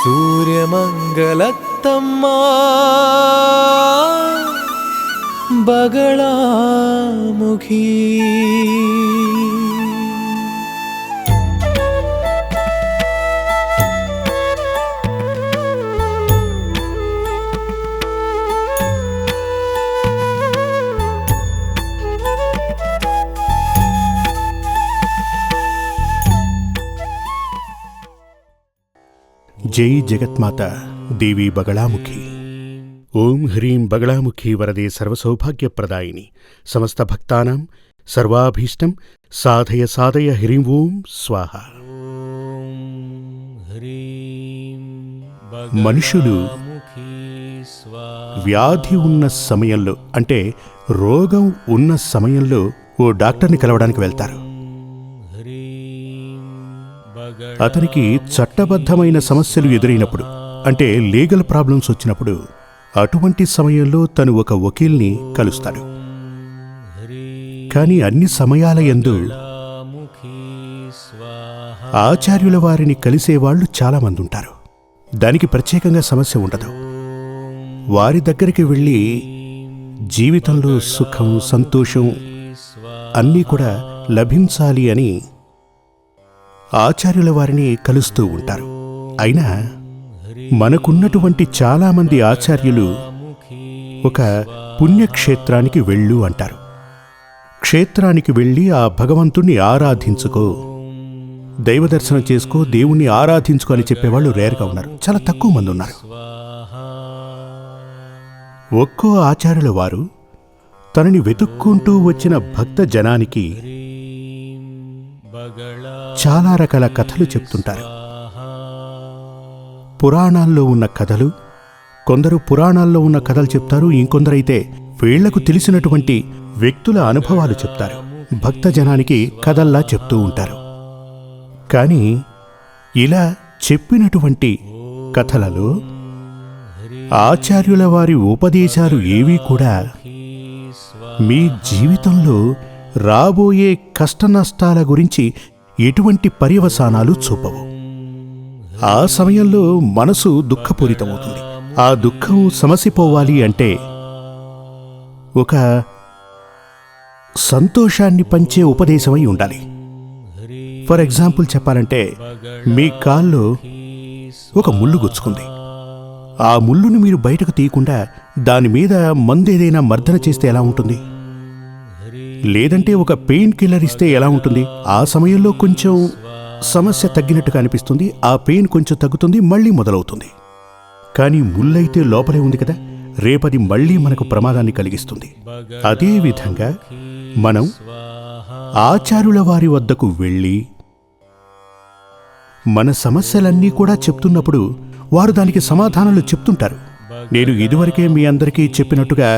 सूर्यमङ्गलत्तम्मा बगळामुखी జై జగత్మాత దేవి బగళాముఖి. ఓం హ్రీం బగళాముఖి వరదే సర్వసౌభాగ్యప్రదాయిని. సమస్త భక్తానాం సర్వాభీష్టం సాధయ సాధయ హ్రీం ఓం స్వాహ. మనుషులు వ్యాధి ఉన్న సమయంలో అంటే రోగం ఉన్న సమయంలో ఓ డాక్టర్ని కలవడానికి వెళ్తారు. అతనికి చట్టబద్ధమైన సమస్యలు ఎదురైనప్పుడు అంటే లీగల్ ప్రాబ్లమ్స్ వచ్చినప్పుడు అటువంటి సమయంలో తను ఒక వకీల్ని కలుస్తాడు. కానీ అన్ని సమయాల ఎందు ఆచార్యుల వారిని కలిసేవాళ్ళు చాలామంది ఉంటారు. దానికి ప్రత్యేకంగా సమస్య ఉండదు. వారి దగ్గరికి వెళ్ళి జీవితంలో సుఖం సంతోషం అన్నీ కూడా లభించాలి అని ఆచార్యుల వారిని కలుస్తూ ఉంటారు. అయినా మనకున్నటువంటి చాలామంది ఆచార్యులు ఒక పుణ్యక్షేత్రానికి వెళ్ళు అంటారు. క్షేత్రానికి వెళ్ళి ఆ భగవంతుణ్ణి ఆరాధించుకో దైవదర్శనం చేసుకో దేవుణ్ణి ఆరాధించుకో అని చెప్పేవాళ్ళు రేర్గా ఉన్నారు. చాలా తక్కువ మంది ఉన్నారు. ఒక్కో ఆచార్యుల వారు తనని వెతుక్కుంటూ వచ్చిన భక్త జనానికి చాలా రకాల కథలు చెప్తుంటారు. పురాణాల్లో ఉన్న కథలు కొందరు పురాణాల్లో ఉన్న కథలు చెప్తారు ఇంకొందరైతే వీళ్ళకు తెలిసినటువంటి వ్యక్తుల అనుభవాలు చెప్తారు. భక్త జనానికి కథల్లా చెప్తూ ఉంటారు. కానీ ఇలా చెప్పినటువంటి కథలలో ఆచార్యుల వారి ఉపదేశాలు ఏవీ కూడా మీ జీవితంలో రాబోయే కష్టనష్టాల గురించి ఎటువంటి పర్యవసానాలు చూపవు. ఆ సమయంలో మనసు దుఃఖపూరితమవుతుంది. ఆ దుఃఖం సమసిపోవాలి అంటే ఒక సంతోషాన్ని పంచే ఉపదేశమై ఉండాలి. ఫర్ ఎగ్జాంపుల్ చెప్పాలంటే మీ కాల్లో ఒక ముళ్ళు గుచ్చుకుంది. ఆ ముళ్ళును మీరు బయటకు తీయకుండా దాని మీద మందేదైనా మర్దన చేస్తే ఎలా ఉంటుంది? లేదంటే ఒక పెయిన్ కిల్లర్ ఇస్తే ఎలా ఉంటుంది? ఆ సమయంలో కొంచెం సమస్య తగ్గినట్టుగా అనిపిస్తుంది. ఆ పెయిన్ కొంచెం తగ్గుతుంది మళ్ళీ మొదలవుతుంది. కానీ ముళ్ళైతే లోపలే ఉంది కదా? రేపది మళ్ళీ మనకు ప్రమాదాన్ని కలిగిస్తుంది. అదేవిధంగా మనం ఆచారుల వారి వద్దకు వెళ్ళి మన సమస్యలన్నీ కూడా చెప్తున్నప్పుడు వారు దానికి సమాధానాలు చెప్తుంటారు. నేను ఇదివరకే మీ అందరికీ చెప్పినట్టుగా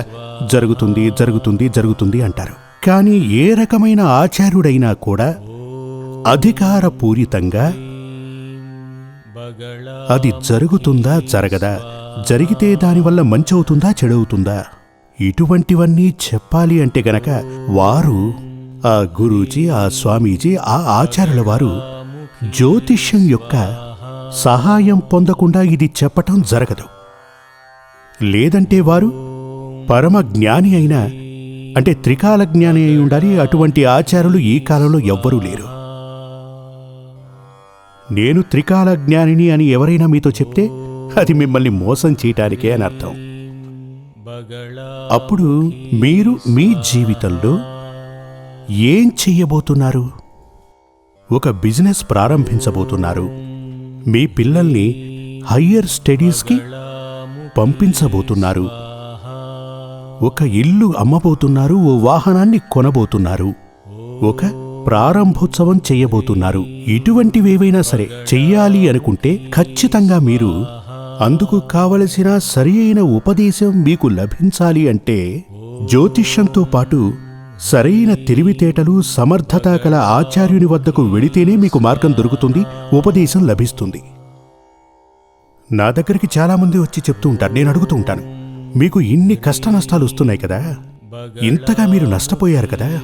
జరుగుతుంది జరుగుతుంది జరుగుతుంది అంటారు. కానీ ఏ రకమైన ఆచార్యుడైనా కూడా అధికారపూరితంగా అది జరుగుతుందా జరగదా జరిగితే దానివల్ల మంచవుతుందా చెడవుతుందా? ఇటువంటివన్నీ చెప్పాలి అంటే గనక వారు ఆ గురూజీ ఆ స్వామీజీ ఆ ఆచార్యుల వారు జ్యోతిష్యం యొక్క సహాయం పొందకుండా ఇది చెప్పటం జరగదు. లేదంటే వారు పరమ జ్ఞాని అయిన అంటే త్రికాల జ్ఞాని అయి ఉండాలి అటువంటి ఆచారులు ఈ కాలంలో ఎవ్వరూ లేరు. నేను త్రికాల జ్ఞానిని అని ఎవరైనా మీతో చెప్తే అది మిమ్మల్ని మోసం చేయటానికే అని అర్థం. అప్పుడు మీరు మీ జీవితంలో ఏం చెయ్యబోతున్నారు? ఒక బిజినెస్ ప్రారంభించబోతున్నారు. మీ పిల్లల్ని హయ్యర్ స్టడీస్కి పంపించబోతున్నారు. ఒక ఇల్లు అమ్మబోతున్నారు ఓ వాహనాన్ని కొనబోతున్నారు ఒక ప్రారంభోత్సవం చేయబోతున్నారు. ఇటువంటివేవైనా సరే చెయ్యాలి అనుకుంటే ఖచ్చితంగా మీరు అందుకు కావలసిన సరి అయిన ఉపదేశం మీకు లభించాలి అంటే జ్యోతిష్యంతో పాటు సరైన తెలివితేటలు సమర్థత గల ఆచార్యుని వద్దకు వెళితేనే మీకు మార్గం దొరుకుతుంది ఉపదేశం లభిస్తుంది. నా దగ్గరికి చాలామంది వచ్చి చెప్తూ ఉంటారు. నేను అడుగుతూ ఉంటాను. మీకు ఇన్ని కష్ట నష్టాలు వస్తున్నాయి కదా? ఇంతగా మీరు నష్టపోయారు కదా?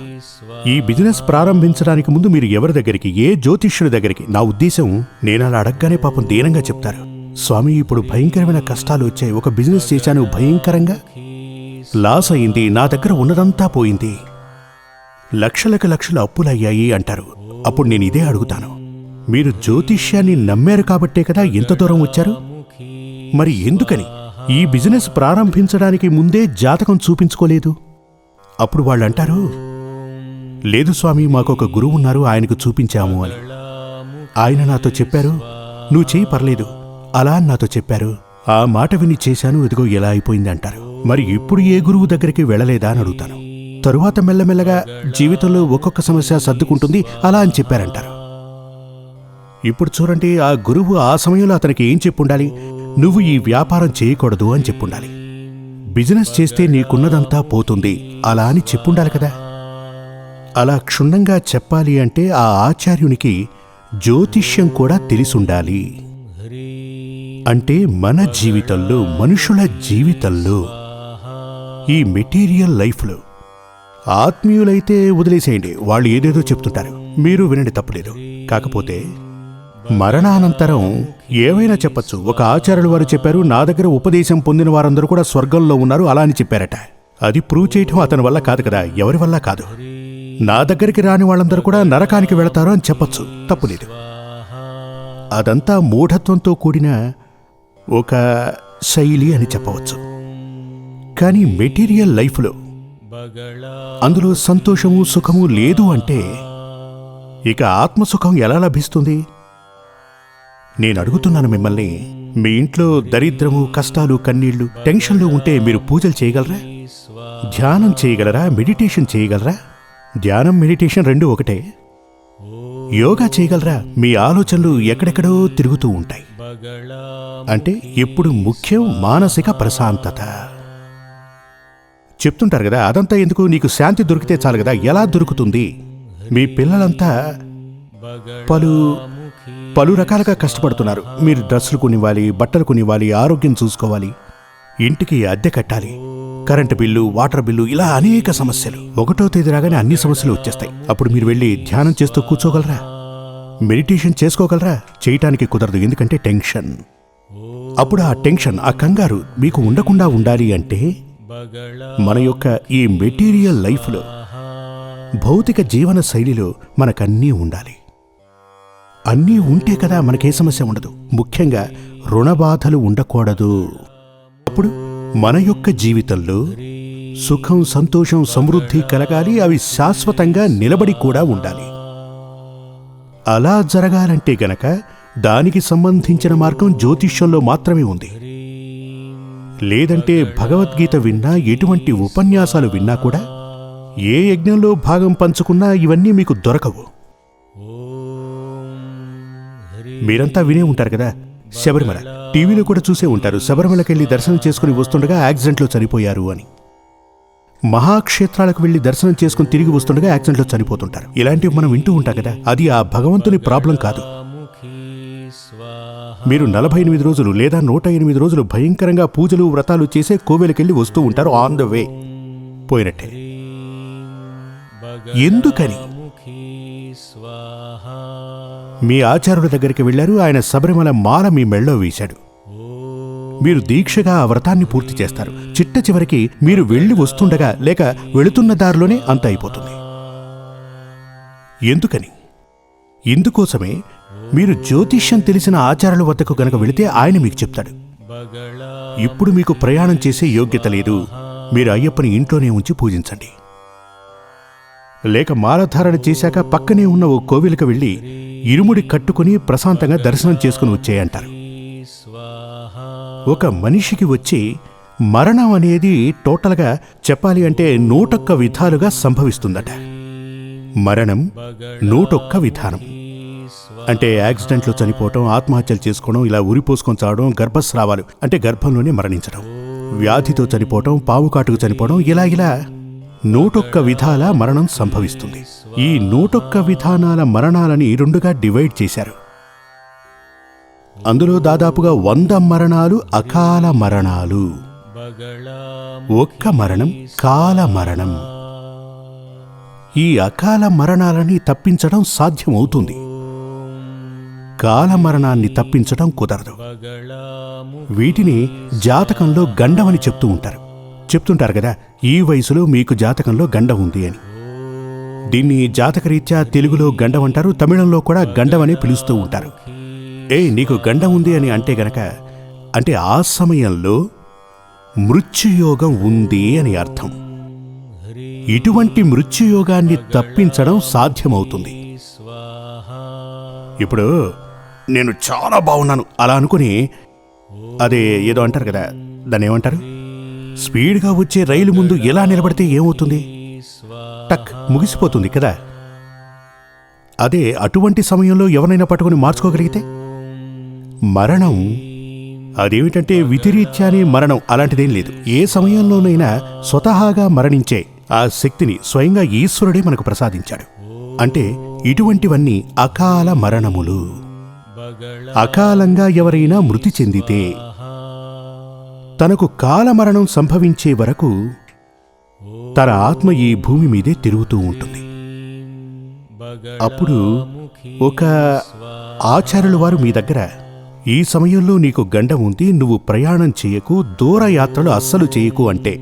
ఈ బిజినెస్ ప్రారంభించడానికి ముందు మీరు ఎవరి దగ్గరికి ఏ జ్యోతిష్యుడి దగ్గరికి? నా ఉద్దేశం నేను అలా అడగగానే పాపం దీనంగా చెప్తారు. స్వామి ఇప్పుడు భయంకరమైన కష్టాలు వచ్చాయి. ఒక బిజినెస్ చేశాను భయంకరంగా. లాస్ అయింది. నా దగ్గర ఉన్నదంతా పోయింది. లక్షలకు లక్షలు అప్పులయ్యాయి అంటారు. అప్పుడు నేను ఇదే అడుగుతాను. మీరు జ్యోతిష్యాన్ని నమ్మారు కాబట్టే కదా ఇంత దూరం వచ్చారు? మరి ఎందుకని? ఈ బిజినెస్ ప్రారంభించడానికి ముందే జాతకం చూపించుకోలేదు. అప్పుడు వాళ్ళంటారు లేదు స్వామి మాకొక గురువు ఉన్నారు ఆయనకు చూపించాము అని. ఆయన నాతో చెప్పారు నువ్వు చేయి పర్లేదు. అలా అని నాతో చెప్పారు ఆ మాట విని చేశాను ఇదిగో ఎలా అయిపోయింది అంటారు. మరి ఇప్పుడు ఏ గురువు దగ్గరికి వెళ్ళలేదా అని అడుగుతాను. తరువాత మెల్లమెల్లగా జీవితంలో ఒక్కొక్క సమస్య సర్దుకుంటుంది అలా అని చెప్పారంటారు. ఇప్పుడు చూడండి ఆ గురువు ఆ సమయంలో అతనికి ఏం చెప్పుండాలి? నువ్వు ఈ వ్యాపారం చేయకూడదు అని చెప్పుండాలి. బిజినెస్ చేస్తే నీకున్నదంతా పోతుంది అలా అని చెప్పుండాలి కదా. అలా క్షుణ్ణంగా చెప్పాలి అంటే ఆ ఆచార్యునికి జ్యోతిష్యం కూడా తెలిసుండాలి. అంటే మన జీవితంలో మనుషుల జీవితంలో ఈ మెటీరియల్ లైఫ్లో ఆత్మీయులైతే వదిలేసేయండి వాళ్ళు ఏదేదో చెప్తుంటారు. మీరు వినండి తప్పలేదు. కాకపోతే మరణానంతరం ఏమైనా చెప్పచ్చు. ఒక ఆచార్యులు వారు చెప్పారు నా దగ్గర ఉపదేశం పొందిన వారందరూ కూడా స్వర్గంలో ఉన్నారు అలా అని చెప్పారట. అది ప్రూవ్ చేయటం అతని వల్ల కాదు కదా ఎవరి వల్ల కాదు. నా దగ్గరికి రాని వాళ్ళందరూ కూడా నరకానికి వెళతారు అని చెప్పొచ్చు. తప్పులేదు అదంతా మూఢత్వంతో కూడిన ఒక శైలి అని చెప్పవచ్చు. కానీ మెటీరియల్ లైఫ్లో అందులో సంతోషము సుఖము లేదు అంటే ఇక ఆత్మసుఖం ఎలా లభిస్తుంది? నేను అడుగుతున్నాను మిమ్మల్ని మీ ఇంట్లో దరిద్రము కష్టాలు కన్నీళ్ళు టెన్షన్లు ఉంటే మీరు పూజలు చేయగలరా? ధ్యానం చేయగలరా? మెడిటేషన్ చేయగలరా? ధ్యానం మెడిటేషన్ రెండు ఒకటే. యోగా చేయగలరా? మీ ఆలోచనలు ఎక్కడెక్కడో తిరుగుతూ ఉంటాయి. అంటే ఇప్పుడు ముఖ్యం మానసిక ప్రశాంతత. చెప్తుంటారు కదా అదంతా ఎందుకు? నీకు శాంతి దొరికితే చాలు కదా ఎలా దొరుకుతుంది? మీ పిల్లలంతా పలు పలు రకాలుగా కష్టపడుతున్నారు. మీరు డ్రెస్సులు కొనివ్వాలి బట్టలు కొనివ్వాలి ఆరోగ్యం చూసుకోవాలి. ఇంటికి అద్దె కట్టాలి. కరెంటు బిల్లు వాటర్ బిల్లు ఇలా అనేక సమస్యలు. ఒకటో తేదీ రాగానే అన్ని సమస్యలు వచ్చేస్తాయి. అప్పుడు మీరు వెళ్ళి ధ్యానం చేస్తూ కూర్చోగలరా? మెడిటేషన్ చేసుకోగలరా? చేయటానికి కుదరదు ఎందుకంటే టెన్షన్. అప్పుడు ఆ టెన్షన్ ఆ కంగారు మీకు ఉండకుండా ఉండాలి అంటే మన యొక్క ఈ మెటీరియల్ లైఫ్లో భౌతిక జీవన శైలిలో మనకన్నీ ఉండాలి. అన్నీ ఉంటే కదా మనకే సమస్య ఉండదు. ముఖ్యంగా రుణబాధలు ఉండకూడదు. అప్పుడు మన యొక్క జీవితంలో సుఖం సంతోషం సమృద్ధి కలగాలి. అవి శాశ్వతంగా నిలబడి కూడా ఉండాలి. అలా జరగాలంటే గనక దానికి సంబంధించిన మార్గం జ్యోతిష్యంలో మాత్రమే ఉంది. లేదంటే భగవద్గీత విన్నా ఎటువంటి ఉపన్యాసాలు విన్నా కూడా ఏ యజ్ఞంలో భాగం పంచుకున్నా ఇవన్నీ మీకు దొరకవు. మీరంతా వినే ఉంటారు కదా? శబరిమల. టీవీలో కూడా చూసే ఉంటారు. శబరిమలకెళ్ళి దర్శనం చేసుకుని వస్తుండగా యాక్సిడెంట్లో చనిపోయారు అని. మహాక్షేత్రాలకు వెళ్ళి దర్శనం చేసుకుని తిరిగి వస్తుండగా యాక్సిడెంట్లో చనిపోతుంటారు. ఇలాంటివి మనం వింటూ ఉంటాం కదా? అది ఆ భగవంతుని ప్రాబ్లం కాదు. మీరు నలభై ఎనిమిది రోజులు లేదా నూట ఎనిమిది రోజులు భయంకరంగా పూజలు వ్రతాలు చేసే కోవెలకెళ్ళి వస్తూ ఉంటారు ఆన్ ద వే. పోయినట్టే. ఎందుకని? మీ ఆచార్యుడి దగ్గరికి వెళ్ళారు ఆయన శబరిమల మాల మీ మెళ్ళో వేశాడు. మీరు దీక్షగా ఆ వ్రతాన్ని పూర్తి చేస్తారు. చిట్ట చివరికి మీరు వెళ్ళి వస్తుండగా లేక వెళుతున్న దారిలోనే అంత అయిపోతుంది. ఎందుకని? ఇందుకోసమే మీరు జ్యోతిష్యం తెలిసిన ఆచారాల వద్దకు గనక వెళితే ఆయన మీకు చెప్తాడు. ఇప్పుడు మీకు ప్రయాణం చేసే యోగ్యత లేదు. మీరు అయ్యప్పని ఇంట్లోనే ఉంచి పూజించండి. లేక మాలధారణ చేశాక పక్కనే ఉన్న ఓ కోవిలకు వెళ్ళి ఇరుముడి కట్టుకుని ప్రశాంతంగా దర్శనం చేసుకుని వచ్చేయంటారు. ఒక మనిషికి వచ్చి మరణం అనేది టోటల్గా చెప్పాలి అంటే నూటొక్క విధాలుగా సంభవిస్తుందట. మరణం నూటొక్క విధానం. అంటే యాక్సిడెంట్లో చనిపోవటం ఆత్మహత్యలు చేసుకోవడం ఇలా ఉరిపోసుకొని చావడం గర్భస్రావాలు అంటే గర్భంలోనే మరణించడం. వ్యాధితో చనిపోవటం పావుకాటుకు చనిపోవడం ఇలా ఇలా నూటొక్క విధాల మరణం సంభవిస్తుంది. ఈ నూటొక్క విధానాల మరణాలని రెండుగా డివైడ్ చేశారు. అందులో దాదాపుగా వంద మరణాలు అకాల మరణాలు. ఒక్క మరణం కాల మరణం. ఈ అకాల మరణాలని తప్పించడం సాధ్యమవుతుంది. కాలమరణాన్ని తప్పించడం కుదరదు. వీటిని జాతకంలో గండమని చెప్తూ ఉంటారు. చెప్తుంటారు కదా ఈ వయసులో మీకు జాతకంలో గండం ఉంది అని. దీన్ని జాతకరీత్యా తెలుగులో గండం అంటారు తమిళంలో కూడా గండం అని పిలుస్తూ ఉంటారు. ఏ నీకు గండం ఉంది అని అంటే గనక అంటే ఆ సమయంలో మృత్యుయోగం ఉంది అని అర్థం. ఇటువంటి మృత్యుయోగాన్ని తప్పించడం సాధ్యమవుతుంది. ఇప్పుడు నేను చాలా బాగున్నాను అలా అనుకుని అదే ఏదో అంటారు కదా దాన్ని ఏమంటారు? స్పీడ్గా వచ్చే రైలు ముందు ఎలా నిలబడితే ఏమవుతుంది? టక్ ముగిసిపోతుంది కదా. అదే అటువంటి సమయంలో ఎవరైనా పట్టుకుని మార్చుకోగలిగితే? మరణం? అదేమిటంటే వితిరీత్యానే మరణం అలాంటిదేం లేదు. ఏ సమయంలోనైనా స్వతహాగా మరణించే ఆ శక్తిని స్వయంగా ఈశ్వరుడే మనకు ప్రసాదించాడు. అంటే ఇటువంటివన్నీ అకాల మరణములు. అకాలంగా ఎవరైనా మృతి చెందితే తనకు కాలమరణం సంభవించే వరకు తన ఆత్మ ఈ భూమి మీదే తిరుగుతూ ఉంటుంది. అప్పుడు ఒక ఆచార్యుల వారు మీ దగ్గర ఈ సమయంలో నీకు గండం ఉంది నువ్వు ప్రయాణం చేయకు దూరయాత్రలు అస్సలు చేయకు అంటే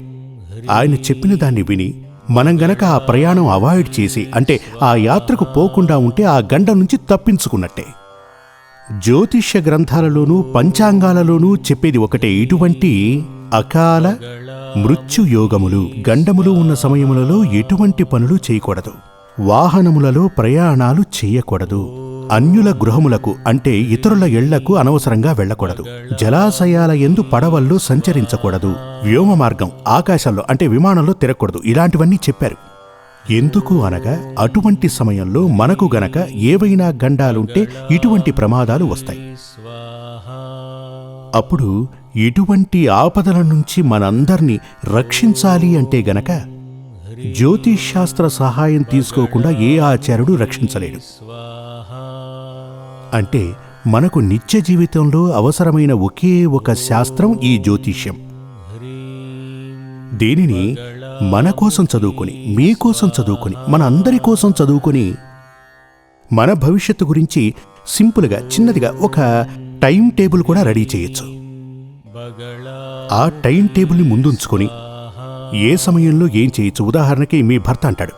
ఆయన చెప్పిన దాన్ని విని మనం గనక ఆ ప్రయాణం అవాయిడ్ చేసి అంటే ఆ యాత్రకు పోకుండా ఉంటే ఆ గండం నుంచి తప్పించుకున్నట్టే. జ్యోతిష్య గ్రంథాలలోనూ పంచాంగాలలోనూ చెప్పేది ఒకటే. ఇటువంటి అకాల మృత్యుయోగములు గండములు ఉన్న సమయములలో ఎటువంటి పనులు చేయకూడదు. వాహనములలో ప్రయాణాలు చేయకూడదు. అన్యుల గృహములకు అంటే ఇతరుల ఇళ్ళకు అనవసరంగా వెళ్ళకూడదు. జలాశయాల ఎందు పడవల్లో సంచరించకూడదు. వ్యోమ మార్గం ఆకాశంలో అంటే విమానంలో తిరగకూడదు. ఇలాంటివన్నీ చెప్పారు. ఎందుకు అనగా అటువంటి సమయంలో మనకు గనక ఏవైనా గండాలుంటే ఇటువంటి ప్రమాదాలు వస్తాయి. అప్పుడు ఇటువంటి ఆపదల నుంచి మనందర్నీ రక్షించాలి అంటే గనక జ్యోతిష్శాస్త్ర సహాయం తీసుకోకుండా ఏ ఆచార్యుడు రక్షించలేడు. అంటే మనకు నిత్య జీవితంలో అవసరమైన ఒకే ఒక శాస్త్రం ఈ జ్యోతిష్యం. దీనిని మన కోసం చదువుకొని మీకోసం చదువుకొని మన అందరి కోసం చదువుకొని మన భవిష్యత్తు గురించి సింపుల్గా చిన్నదిగా ఒక టైం టేబుల్ కూడా రెడీ చేయొచ్చు. ఆ టైం టేబుల్ని ముందుంచుకొని ఏ సమయంలో ఏం చేయొచ్చు? ఉదాహరణకి మీ భర్త అంటాడు.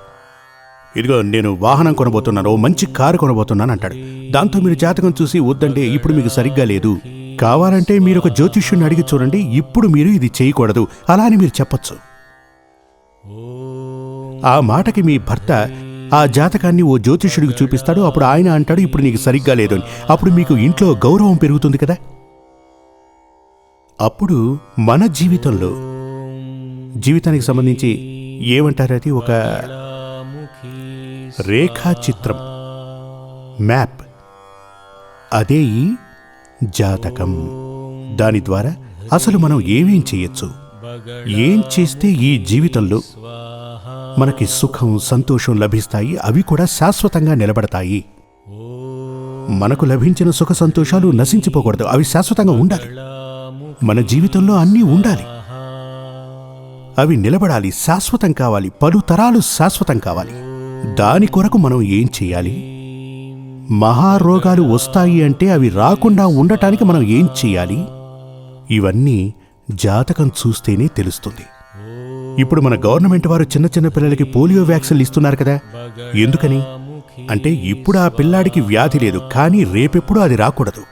ఇదిగో నేను వాహనం కొనబోతున్నాను మంచి కారు కొనబోతున్నాను అంటాడు. దాంతో మీరు జాతకం చూసి వద్దంటే ఇప్పుడు మీకు సరిగ్గా లేదు. కావాలంటే మీరు ఒక జ్యోతిష్యుని అడిగి చూడండి ఇప్పుడు మీరు ఇది చేయకూడదు. అలా అని మీరు చెప్పొచ్చు. ఆ మాటకి మీ భర్త ఆ జాతకాన్ని ఓ జ్యోతిష్యుడికి చూపిస్తాడు. అప్పుడు ఆయన అంటాడు ఇప్పుడు నీకు సరిగ్గా లేదు అని. అప్పుడు మీకు ఇంట్లో గౌరవం పెరుగుతుంది కదా? అప్పుడు మన జీవితంలో జీవితానికి సంబంధించి ఏమంటారు అది? ఒక రేఖాచిత్రం మ్యాప్. అదే ఈ జాతకం. దాని ద్వారా అసలు మనం ఏమేం చేయొచ్చు? ఏం చేస్తే ఈ జీవితంలో మనకి సుఖం సంతోషం లభిస్తాయి? అవి కూడా శాశ్వతంగా నిలబడతాయి. మనకు లభించిన సుఖ సంతోషాలు నశించిపోకూడదు. అవి శాశ్వతంగా ఉండాలి. మన జీవితంలో అన్నీ ఉండాలి. అవి నిలబడాలి. శాశ్వతం కావాలి. పలు తరాలు శాశ్వతం కావాలి. దాని కొరకు మనం ఏం చేయాలి? మహారోగాలు వస్తాయి అంటే అవి రాకుండా ఉండటానికి మనం ఏం చేయాలి? ఇవన్నీ జాతకం చూస్తేనే తెలుస్తుంది. ఇప్పుడు మన గవర్నమెంట్ వారు చిన్న చిన్న పిల్లలకి పోలియో వ్యాక్సిన్లు ఇస్తున్నారు కదా? ఎందుకని? అంటే ఇప్పుడు ఆ పిల్లాడికి వ్యాధి లేదు కానీ రేపెప్పుడు అది రాకూడదు.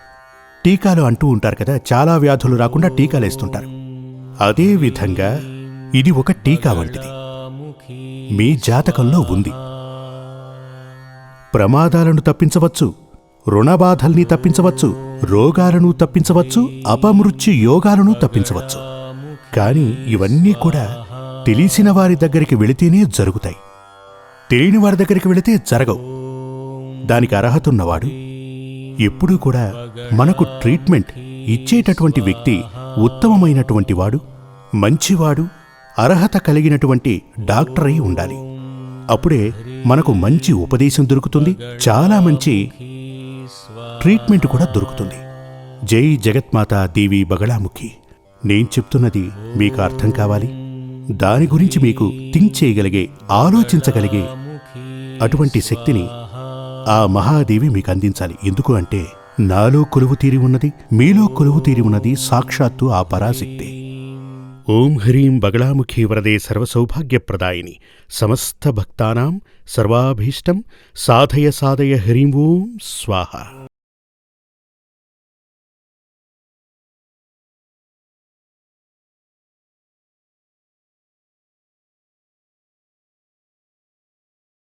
టీకాలు అంటూ ఉంటారు కదా చాలా వ్యాధులు రాకుండా టీకాలు వేస్తుంటారు. అదేవిధంగా ఇది ఒక టీకా వంటిది. మీ జాతకంలో ఉంది. ప్రమాదాలను తప్పించవచ్చు. రుణబాధల్ని తప్పించవచ్చు రోగాలను తప్పించవచ్చు అపమృత్యు యోగాలను తప్పించవచ్చు. కానీ ఇవన్నీ కూడా తెలిసిన వారి దగ్గరికి వెళితేనే జరుగుతాయి. తెలియని వారి దగ్గరికి వెళితే జరగవు. దానికి అర్హత ఉన్నవాడు ఎప్పుడూ కూడా మనకు ట్రీట్మెంట్ ఇచ్చేటటువంటి వ్యక్తి ఉత్తమమైనటువంటి వాడు మంచివాడు అర్హత కలిగినటువంటి డాక్టర్ అయి ఉండాలి. అప్పుడే మనకు మంచి ఉపదేశం దొరుకుతుంది చాలా మంచి ట్రీట్మెంట్ కూడా దొరుకుతుంది. జై జగత్మాత దేవి బగళాముఖి. నేను చెప్తున్నది మీకు అర్థం కావాలి? దాని గురించి మీకు థింక్ చేయగలిగే ఆలోచించగలిగే అటువంటి శక్తిని ఆ మహాదేవి మీకు అందించాలి. ఎందుకు అంటే నాలో కొలువు తీరి ఉన్నది మీలో కొలువు తీరి ఉన్నది సాక్షాత్తు ఆ పరాశక్తే. ఓం హ్రీం బగళాముఖి వరదే సర్వసౌభాగ్యప్రదాయిని. సమస్త భక్తానాం సర్వాభీష్టం. సాధయ సాధయ హ్రీం ఓం స్వాహ.